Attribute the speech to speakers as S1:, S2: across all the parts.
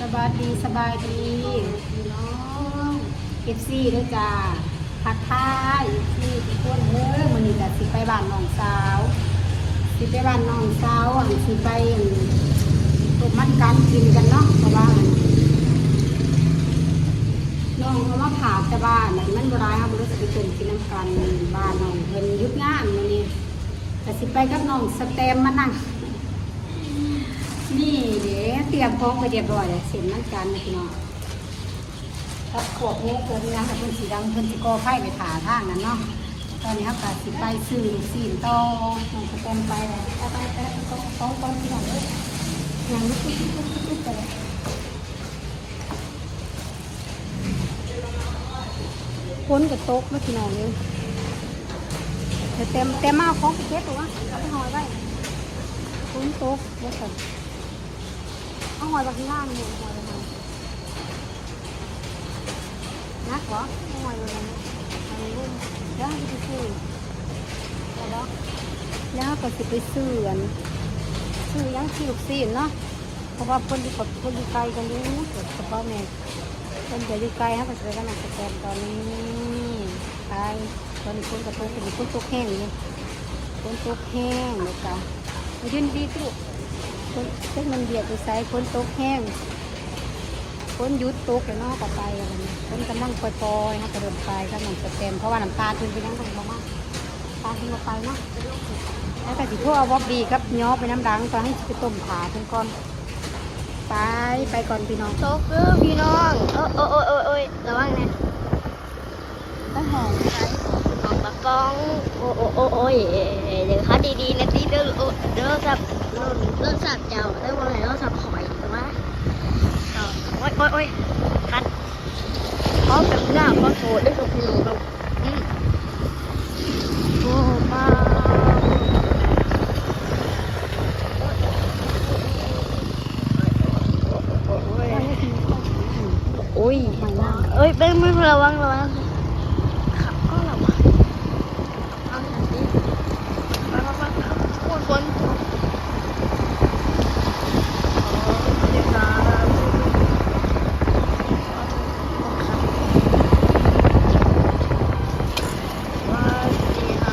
S1: สบายดีสบายดีพี่น้องเอฟซีด้วยจ้าพักท่ายเอฟซีทุกคนเด้อมันนี้จะสิไปบ้านน้องสาวสิไปบ้านน้องสาวอันสิไปอั่นตกมันกันกินกันเนาะเพราะว่านน้องเขามาผ่าแต่บ้านมันมันบร้ายครับมันรู้สึกไปตุ่มกินน้ำกันบ้านน้องเพิ่นยุดงานมันนี่แต่สิไปกับน้องสแตมมานั่ง รียมพร้อมไปเรียบร้อยเลยเสร็จนั่นกันนะพี่น้องถ้าขวบนี้เกิดงานกับเพิ่นสีดังเพิ่นสิก่อไฟไปถาทางนั้นเนาะตอนนี้ครับก็สิไปซื้อลูกซีนต่อน้องสแตมไปเลยไปไปไปต้องต้องต้องพี่น้องเลยอยยังลุกลุกลุกลุกลุกไปพ้นกับโต๊ะมื่อพี่น้องเลยเต็มเต็มมาเอาของเก็บตัวเอาไปห่อไว้ฝนโตกว่าสั่ นเอาหอยบางที่ล่างเนี่ยหอยบางนักเหรอเอาหอยบางนี้อันนี้รุ่นแล้วให้ไปซื้อแล้วแล้วก็จะไปซื้ออันซื้อยังซื้อลูกซีนเนาะเพราะว่าคนที่กับคนที่ไกลกันอยู่เกิดกระเป๋าแม่คนจะอยู่ไกลฮะก็จะไปกันหนักสแกนตอนนี้ไปตอนนี้คนกระตุกเป็นคนตกแห้งอยู่คนตกแห้งเลยจ้ะยืนดีกลูก คนเส้นมันเบียดไปใส่คนตกแห้งคนยุดตกแล้วนอกต่อไปอะไรคนกำลังปล่อยๆนะกระโดดไปกำลังจะเต็มเพราะว่าน้ำตาขึ้นไปยังคนมากตาขึ้นมาไปเนาะแล้วก็สิทั่วเอาบ๊อบบี้กับย้อไปน้ำดังตอนให้ไปต้มขาเพิ่นก่อนไปไปก่อนพี่น้อง
S2: โต๊ะคือพี่น้องเออโอ้ยโอ้ยโอ้ยโอ้ระวังนะ
S1: ก็หอม
S2: ของปากองโอ้โอ้โอ้โอ้ยเดี๋ยวคัดดีๆนะที่เด้อเด้อสับ รุ่นเด้อสับเจ้าเด้วันไหนเด้อสับหอยแต่ว่าโอ้ยโอ้ยโอ้ยคัดพร้อมกับหน้าพร้อมโถด้วยกับพี่น้องครับโอ้ป้าโอ้ย
S1: ไม่น่า
S2: เอ้ยเป็นไม่ระวังระวังขับก็ระวังเอาหน่อยดิมามามาพูดคนอ๋อสวัสดีครับว่าดีไฮ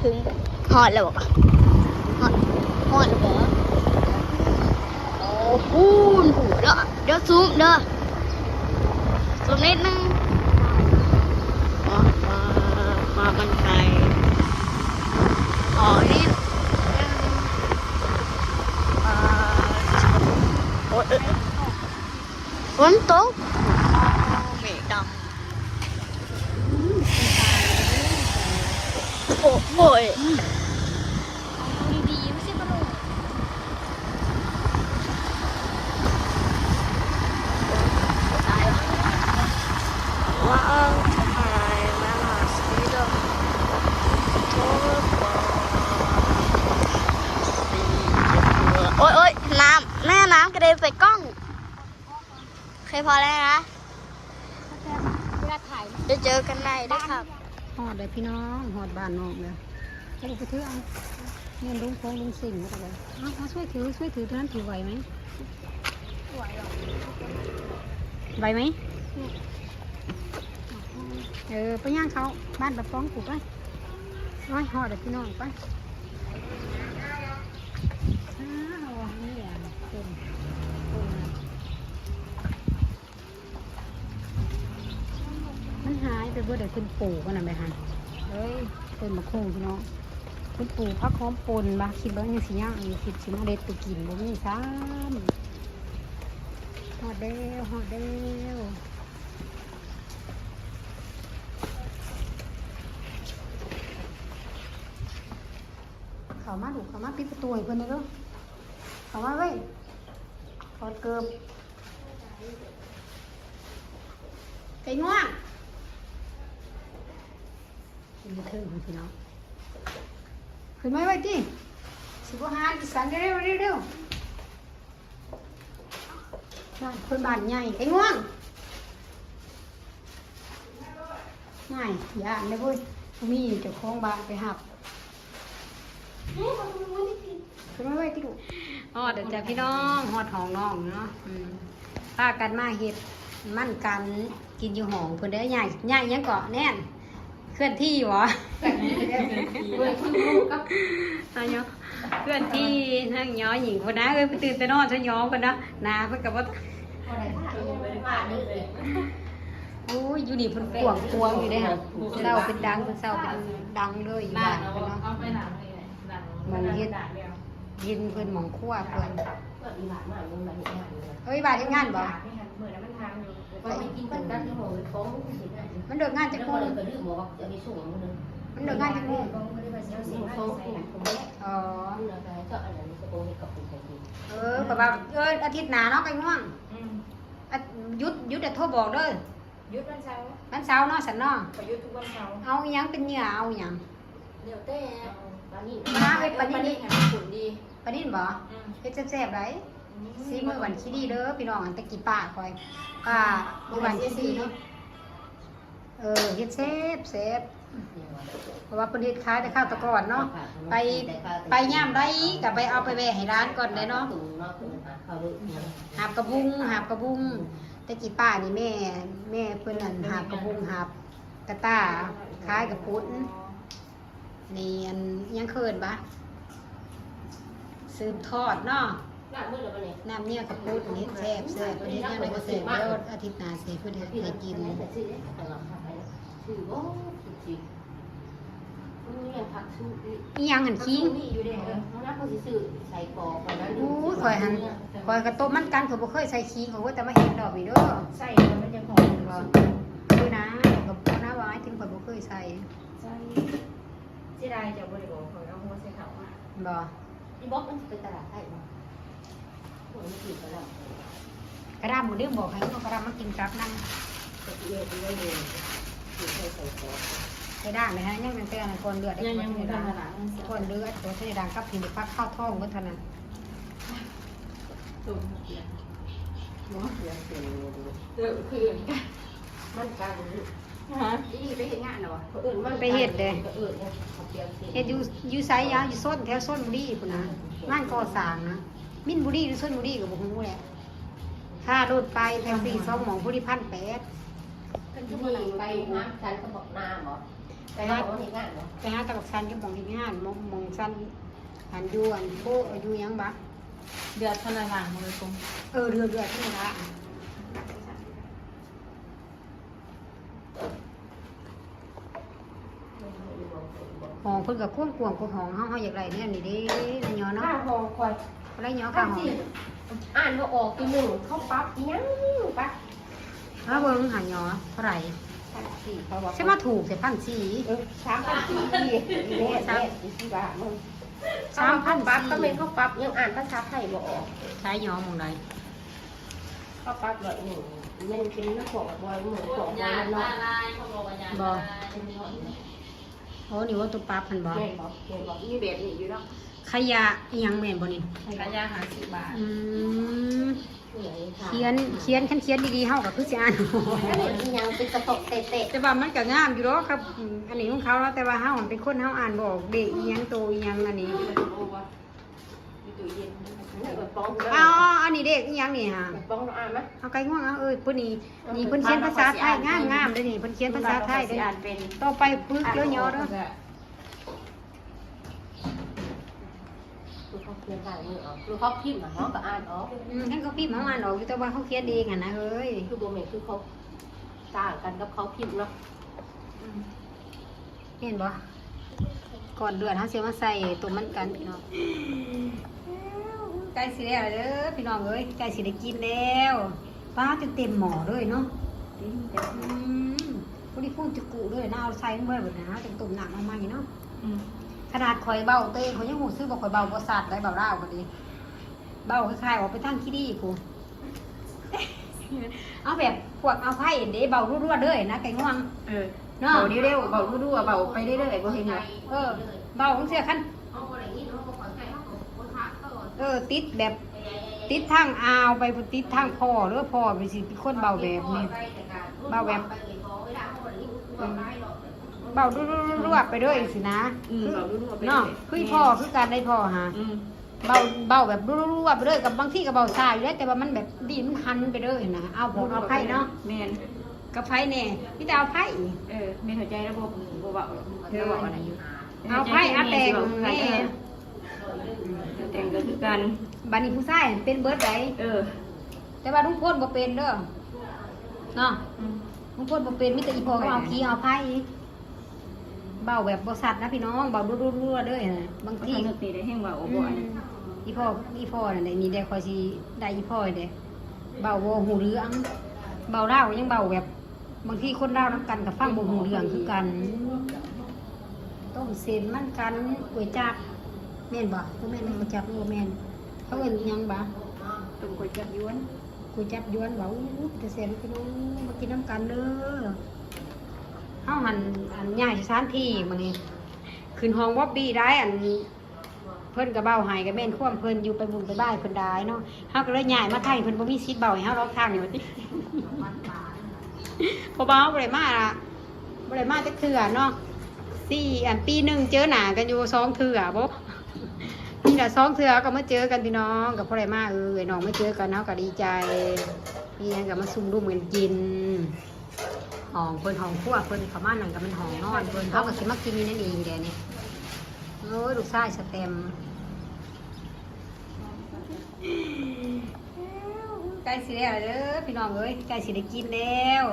S2: ถึงห อดแล้วบอกหอดหอดแล้วบอโอ้โหเด้อเดี๋ยวซูมเด้อซูมนิดนึงมามามาบันไดอ๋อนี่ฝนตกเมฆดำโอ้ยดีๆไม่ใช่ปะลูก ตายแล้วว่างหายมาหาสปีดโอ้ยโอ้ยน้ำแม่น้ำกระเด็นใส่กล้อง เคย พอแล้วนะ
S1: เวลาถ่าย
S2: จะเจอกันในด้วยครับ
S1: หอดเลยพี่น้องหอดบ้านน้องเลยให้ลูกไปถือเอาเงินลุงโค้งลุงสิ่งก็ไปเอาเอาช่วยถือช่วยถือตัวนั้นถือไหวไหม
S2: ไหวหรอ
S1: ไหวไหมเออไปย่างเขาบ้านแบบฟ้องผูกไปน้อยหอดเลยพี่น้องไปอ้าวนี่อะเต็มเต็มนะมันหาย ไปเบ่เดี๋ยวคุณปู่กันนะไปหันเฮ้ยเป็นมะคุ้งพี่น้องคุณปู่พักหอมปนบาคิดเบิ้งยังสิย่างคิดสิมาเด็ดไปกินบ่มีซ้ำหอดเดียวหอดเดียวเขามาดูเขามาปิดประตูให้เพิ่นเลยด้อเขามาเว้ยถอดเกือบไก่ง่วง กินเถิงพี่น้องขึ้นไหมาไว้ดิสิบห้าดิสันเร็วเร็วเร็วบ้านคนบ้านใหญ่ไก่ง่วงง่ายอย่าอันเลยเว้ยมีเจ้าของบ้านไปหับขึ้นมาไว้ที่ดู
S2: ม
S1: ฮอเดี๋ยวจะพี่น้องฮอดห้องน้องเนาะพากันมาเฮ็ดมั่นกันกินอยู่ห้องเพิ่อนเด้อใหญ่ใหญ่ยังเกาะแน่น เคลื่อนที่หวะ
S3: เว้ยคือลูกกับ
S1: อายุเคลื่อนที่นั่งย้อหญิงคนนะเอ้ยไปตื่นแต่นอนฉันย้อคนนะนาเพิ่นก็บ่
S3: อะไรผ้าเองเลยผ้านี่เลย
S1: โอ้ยอยู่นี่เพิ่นกวางกวางอยู่เด้อค่ะเศร้าเป็นดังเพิ่นเศร้าเป็นดังเลยอยู่บ้านเพิ่นเนาะ
S3: เอาไปหนังเลยหนัง
S1: ยินเพิ่นหมองคั่วเพิ่น
S3: ก็อีหลานมามึงมาเห็นงานเลย
S1: เอ้ยบ้านเฮ็ดงานบ่
S3: เหมือนมันทางอยู่ ไปกินกันกันที่หัวโค้งเห็นงาน
S1: มันเลิกงานจัก
S3: จะ
S1: โม
S3: พูด
S1: ง
S3: เลยก็ดื้อหมอบอกจะมีสูงมึงนึง
S1: มันเลิกงานจักโมง
S3: สูงโค้งผมไม่
S1: อ๋อ
S3: เนื้อไปก็อันนั้นจะโกงให้กับคุณใครกิน
S1: เออก็ว่าเอออาทิตย์หน้าเนาะไก่ง่วงอะหยุดหยุดแต่โทรบอกเด้อ
S4: ยุดวันเสาร์
S1: วันเสาร์เนาะสันเนาะ
S4: ไปยุดทุกวันเสาร์
S1: เอาอิหยังเป็นเหยื่อเอาอิหยัง
S4: เดี๋ยวแต่
S3: ปานี่
S1: มาเอ้ยปาน
S4: ป
S1: นี้
S4: นี้
S1: นี่
S4: ค่ะขุนดี
S1: ปานนี้บ่เฮ็ดแซ่บๆได ซีมื้อวันขี้ดีเด้อพี่น้องอันตะกี้ป้าคอยป้ามื้อวันขี้ดีเนาะเออเฮ็ดแซ่บแซ่บเพราะว่าเพิ่นเฮ็ดขายแต่ข้าวตะกอนเนาะไปไปย่ามใดก็ไปเอาไปแวะให้ร้านก่อนได้เนาะ
S3: ตุ่มเนาะคือเขาเลย
S1: หาบกระบุงหาบกระบุงแต่กี้ป้านี่แม่ แม่เพิ่นนั่นหาบกระบุงหาบกระต้าคล้ายกับปุ้นนี่อันยังเคินปะสืบทอดเนาะ
S3: ห น้ามืดแล้วเนี่ย
S1: น้ำเนี่ยกับปุ้นนี่แซ่บแซ่บวันนี้ยังบ่แซ่บแล้วอาทิตย์หน้าสิเพิ่นให้ให้กิน
S3: แต่ชื่อเนี่ยแต่เราทำไปชื่อโอ้จริงนี่ยังพักชื่อ
S1: อีหยังหันคิง
S3: นี่อยู่เด้อน้องน้าเขาสิซื้อใส่กอกอนนั้น
S1: อู้ยข่อยหันข่อยกระต้มมันกันข่อยบ่เคยใส่คิงข่อยว่าแต่มาเห็นดอกนี่เด้อ
S4: ใส่แล้วมันยังหอม
S1: บ่คือนะกับบ่นะว่าหมายถึงข่อยบ่เคยใส่
S4: ใช่เสียดายจะบริบอกเขาเอาหัวใส่เขาอะ
S1: บ่
S3: ที่บอกมันเป็นตลาดไทยมั้งหัวมัน กี่ตลาด
S1: กระดามบ่ลืมบอกให้เอากระดามมากินกับนั่ง
S3: ได้เลยที่ใส่ใส่กอก
S1: ไปด่างเลยฮะยังเป็นเตือนคนเลือด
S4: ยังยัง
S1: ไม่
S4: ไม่
S1: ได้
S4: ทำอะไรมัน
S1: คนเลือดตัวเทด่างกับผิวพักเข้าท้องก็เท่านั้น
S4: ตุ่มเสียง
S3: เนาะเสียงเสียง
S4: เออคือ
S3: มันการ
S4: ฮะ
S3: ที่ไปเห็นงานเหรอเออมันเออเนี่ยเลย
S1: เฮ็ดอยู่อยู่ไสยาอยู่ส้นแถวส้นบุรีพุ่นนะงานก่อสร้างนะ มินบุรีหรือส้นบุรีก็บ่ฮู้แหละค่ารถไปแท็กซี่สองหมองผู้ที่พันแปด
S3: ที่นี่ไปน้ำฉันก็บอกน้ำเหรอไปหาเห็นงานเหรอ
S1: ไปหาตะบักซันกับหมองที่งานหมองหมองซันหันอยู่อันโบอยู่หยังบะ
S4: เดือดขนาดหลังเลยตรง
S1: เออเรือเรือที่นี่ละห้องเพิ่นก็ควงกวงกว่าห้องเฮาเฮาอยากได้เนี่ยนี่เด้นายยอเนาะ
S3: ข้าหอคอย
S1: ไรยอ
S3: ข้า
S1: ข้างห้อง
S3: อ่านมาออกตัวหนึ่งเขาปั๊บยังปั๊บ
S1: แล้วเบิ่งหายอเท่าไหร่
S3: พันสี่
S1: ใช่มาถูกใส่พันสี่
S3: สามพันสี่เนี่ยเนี่ยสี่บาทมึง
S1: สามพัน
S3: ปั๊บก็เป็นเขาปั๊บยังอ่านภาษาไทยบ่ออก
S1: ใช้ยอหมองใด
S3: เขาปั๊บเลยหนึ่งมันเป็นนักของบอยหมือนของบอยเนาะ
S1: บ่โอ้นี่ว่าตัวปั๊บพันบ่
S3: แม่บอกแม่บอกนี่แบบนี้อยู่เนาะ
S1: ขยะอิหยังแม่นบ่นี่
S4: กระยาหาสิบบาท
S1: อืมเขียนเขียนคันเขียนดีๆเฮาก็คือสิอ่าน
S3: ยังเป็นกระตกเตะ
S1: แต่ว่ามันก็งามอยู่เนาะครับอืมอันนี้ของเขาเนาะแต่ว่าเฮามันเป็นคนเฮาอ่านบ่ออกเด็กอีหยังโตอีหยังอันนี้
S4: อยู่ตู้เย็น
S3: แบบป้อง
S1: อ๋ออันนี้เด็กอีหยังนี่ฮะ
S3: ป้องอ่านไหม
S1: เอาไกลง่วงเอาเอ้ยเพิ่นนี่นี่เพิ่นเขียนภาษาไทยงามๆเด้อนี่เพิ่นเขียนภาษาไทยเด้อ
S4: อ่านเป็น
S1: ต่อไปฝึกเยอะๆเด้อ
S3: คือ เขาเขียนได้มือออกคือเขาพิมพ์อะเนาะก็อ่านออก
S1: อืมท่านเขาพิมพ์เขาอ่านออกอยู่แต่ว่าเขาเขียนเองอะนะเฮ้ย
S3: คือโบเมนคือเขาต่างกันกับเขาพิมพ์เนาะ
S1: เห็นบ่ก่อนเดือนเขาเสียมาใส่ตัวมันกันพี่น้องใกล้สิแล้วเด้อพี่น้องเอ้ยใกล้สิได้กินแล้วป้าจะเต็มหม้อเลยเนาะอืมพอดีพูดจะกุเลยนะเอาใส่ลงไปแบบนั้นจะตุ่มหนักมากๆเนาะ ขนาดข่อยเบาเต้เขายังหูซื้อบอกข่อยเบาบ่สัตว์ได้เบาเล่าวก็ดี เบาคล้ายๆออกไปทางขี้ดีกูเอาแบบพวกเอาไผ่เด้เบารั่วๆเด้อนะไก่ง่วง
S4: เออ
S1: เนาะ
S4: เบาเร็วๆเบาดูๆเบาไปเรื่อยๆบ่เห็นไง
S1: เออ เบาของเสียคัน
S3: เขาอะไรอย่างนี้เนาะเขาขอใจเขาเขาทักเขา
S1: เออติดแบบติดทางอาวไปติดทางพ่อหรือพ่อไปสิเป็นคนเบาแบบนี้เบาแบบ เบารั่วๆๆๆไปเด้วยสินะ
S4: อืมเบาดูๆไป
S1: เนาะคือพ่อคือการได้พ่อฮะ
S4: อืม
S1: เบาเบาแบบรัวๆไปเลยกับบางที่ก็เบาซาอยู่แล้วแต่ว่ามันแบบดีมันหันไปเลยนะเอาผมเอาไพ่เนาะ
S4: แม่น
S1: กับไพ่แน่พี่จะเอาไพ่
S4: เออแม่เข้าใจแล้วบ่บ่เว้าแล้วบอกอะไรอยู่
S1: เอาไพ่อาแต่งแม่
S4: แต่งก็คือกัน
S1: บันนี้ผู้ชายเป็นเบิร์ดได
S4: เออ
S1: แต่ว่าทุกคนบ่เป็นเด้อเนาะ
S4: อืม
S1: ทุกคนบ่เป็นมีแต่อีพอก็เอาขี้เอาไพ่ เบาแบบบ่สัตว์นะพี่น้องเบารัวๆๆเด้อนะบาง
S4: ก็
S1: ที
S4: ทำนึกตีได้แห้งว่าโอ้บ่อันนี้
S1: อีพ่ออีพ่อนั่นแหละนี่ได้คอยสิได้อีพ่อเด้เบาบ่หูเรื่องเบาเล่าวยังเบาแบบ บางทีคนเล่านํกันกับฟังบ่หูเรื่องคือกัน ต้มเส้นมันกันก๋วยจั๊บแม่นบ่บ่แม่นแม่นก๋วยจั๊บบ่แม่นเขาเอิ้นอิหยังบ่
S4: ตุ่มก๋วยจับยวน
S1: ก๋วยจั๊บยวนบ่อู้แต่เส้นพี่น้องมากินน้ำกันเด้อ เฮาหันอันย้ายสถานที่มื้อนี้ขึ้นห้องบ๊อบบี้ได้อันเพิ่นก็เบ้าหายก็แม่นความเพิ่นอยู่ไปบุญไปบ้านเพิ่นได้เนาะเฮาก็เลยย้ายมาไทยเพิ่นบ่มีสิทธิ์เบ้าให้เฮาล็อกทางนี่ว่าติเพราะว่าเฮาบ่ได้มาละบ่ได้มาจักเทื่อเนาะสี่อันปีหนึ่งเจอหนากันอยู่สองเทื่อบ่นี่ละสองเทื่อก็มาเจอกันพี่น้องก็บ่ได้มาเออไอ้น้องมาเจอกันเฮาก็ดีใจมีหยังก็มาซุ่มร่วมกันกิน ห้องเพิ่นห้องครัวเพิ่นเข้ามานั่นก็มันห้องนอนเพิ่นเฮาก็สิมากินนี่นั่นเองเด้นี่โอ้ยลูกชายสเต็มใกล้สิแล้วเด้อพี่น้องเอ้ยใกล้สิได้กินแล้ว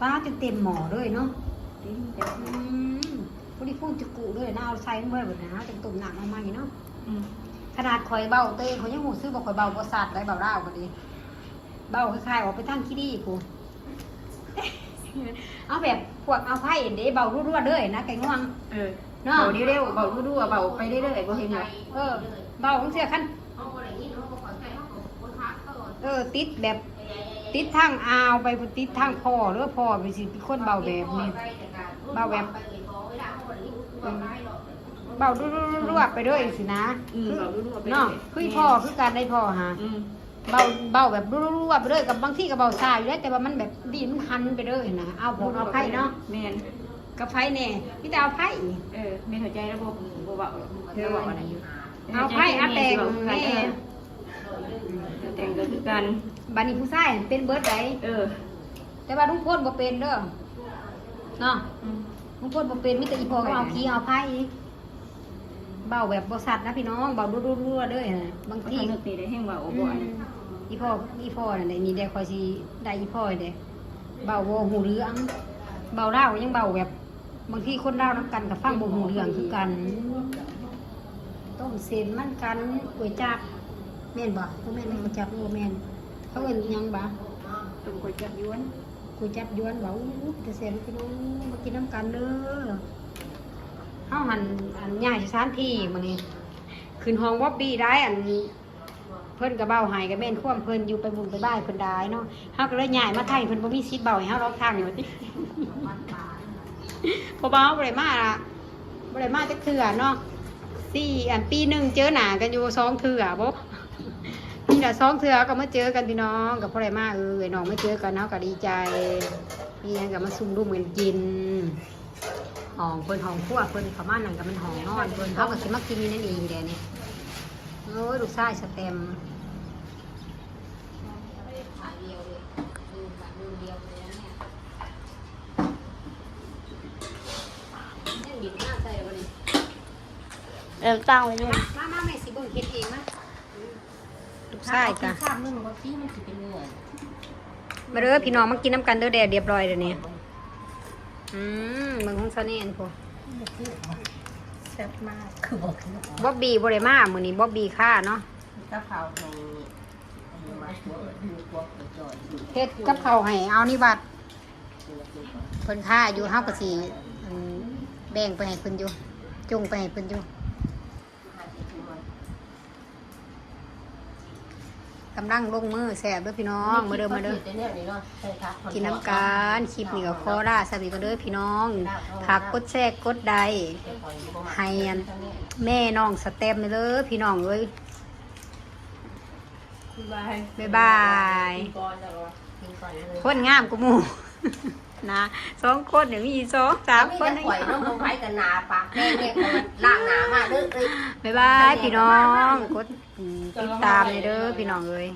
S1: ป้าจะเต็มหม้อเลยเนาะ
S4: ตีนแต่
S1: อืมพอดีพูดจะกุเลยนะเอาใส่ลงไปแบบนั้นจะตุ่มหนักมาใหม่เนาะ
S4: อืม
S1: ขนาดข่อยเบาเต้เขายังหูซื้อบอกข่อยเบาประสาทไรเบาเล่าวก็ดี เบาคล้ายๆออกไปทั้งขี้ดีกู เอาแบบพวกเอาไพ่เด้เบารั่วๆเด้อนะไก่ง่วง
S4: เออ
S1: เนาะ
S4: เบาเร็วๆเบาดูๆเบาไปเรื่อยๆบ่เห็นว่า
S1: เออเบาของเสียคัน
S3: เขาบ่ได้ยินเขาบ่เข้าใจเขาก็บ่ทักเขา
S1: เออติดแบบติดทางอาวไปติดทางคอหรือว่าพอไปสิเป็นคนเบาแบบนี้เบาแบบเบารั่วๆไปด้วยสินะ
S4: อืมเบาดูๆไป
S1: เนาะคือพ่อคือการได้พ่อฮะ
S4: อืม
S1: เบาเบาแบบรั่วๆไปเลยกับบางที่ก็เบาซาอยู่แล้วแต่ว่ามันแบบดีมันหันไปเลยนะเอาผมเอาไพ่เนาะ
S4: แม่น
S1: กับไพ่แน่พี่จะเอาไพ่
S4: เออแม่เข้าใจแล้วบ่บ่เว้าแล้วบอกอะไรอยู่
S1: เอาไพ่อาแต่งแม่
S4: แต่งก็คือกัน
S1: บันนี้ผู้ชายเป็นเบิร์ดได
S4: เออ
S1: แต่ว่าทุกคนบ่เป็นเด้อเนาะ
S4: อืม
S1: บางคนบ่เป็นมีแต่อีพอก็เอาขี้เอาไพ่เบาแบบบ่สัตว์นะพี่น้องเบารัวๆๆเด้อนะบาง
S4: ก็
S1: ที
S4: ทำนึกตีได้แห้งว่าโอ้บ่อันนี้
S1: อีพ่ออีพ่อนั่นแหละนี่ได้คอยสิได้อีพ่อเด้เบาบ่หูเรื่องเบาเล่าวยังเบาแบบ บางทีคนเล่านํกันกับฟังบ่หูเรื่องคือกัน ต้มเส้นมันกันก๋วยจั๊บแม่นบ่บ่แม่นแม่นก๋วยจั๊บบ่แม่นเขาเอิ้นอิหยังบ่
S4: ตุ่มก๋วยจับยวน
S1: ก๋วยจั๊บยวนบ่อู้แต่เส้นพี่น้องมากินน้ำกันเด้อเฮาหันอันย้ายสถานที่มื้อนี้ขึ้นห้องบ๊อบบี้ได้อัน เพิ่นก็เบ้าหายก็แม่นความเพิ่นอยู่ไปบุญไปบ้านเพิ่นได้เนาะเฮาก็เลยย้ายมาไทยเพิ่นบ่มีสิทธิ์เบาให้เฮาล็อกทางนี่ว่ติพราะว่าเฮาบ่ได้มาละบ่ได้มาจักเทื่อเนาะสี่อันปีหนึ่งเจอหนากันอยู่สองเทื่อบ่นี่แหละสองเทื่อก็มาเจอกันพี่น้องก็บ่ได้มาเออไอ้น้องมาเจอกันเฮาก็ดีใจมีหยังก็มาซุ่มร่วมกันกินหองเพิ่นหองครัวเพิ่นเข้ามานั่นก็มันหองนอนเพิ่นเฮาก็สิมากินนี่นั่นเองเด้นี่โอ้ยลูกชายสเต็มเนี่ยนี่หน้าใส่บ่นี่
S2: เริ่มตั้งไว้ด้วย
S1: มามาแม่สิเบิ่งเฮ็ดเองนะลูกชายจ้ะ
S3: ข้ามนึงบ่ที่มันสิเป็นเนื้อ
S1: มาเด้อพี่น้องมากินน้ำกันเด้อแดดเรียบร้อยเดี๋ยวนี้อืมเบิ่งของซะนี่อันพอ
S3: แซ่บมากคือบ่คือ
S1: บ๊อบบี้บ่ได้มามื้อนี้บ๊อบบี้ค่าเนาะ
S3: กะเพราในมาตัวดูพวกจอยอยู่
S1: เฮ็ดกับข้าวให้เอานี่บัดเพิ่นค่าอยู่เฮาก็สิอืมแบ่งไปให้เพิ่นอยู่จงไปให้เพิ่นอยู่ กำลังลงมือแสบด้วยพี่น้องมาเดิมมาเดิมกินน้ำกันคลิปนี้กัคอร่าสวัสดีกันเด้อพี่น้องผักกดแทรกกดใดไฮแม่น้องสเต็มเลยพี่น้องเลย
S3: บ๊าย
S1: บายคนงามกูมูนะสองคนเนี่ยมีสองสามคน
S3: นี่ข่อยน้องไว้กันนาปากแม่เนี่ยล่างหนามาเด้อ
S1: บ๊ายบายพี่น้องกด ติดตามเลยเด้อพี่น้องเอ้ย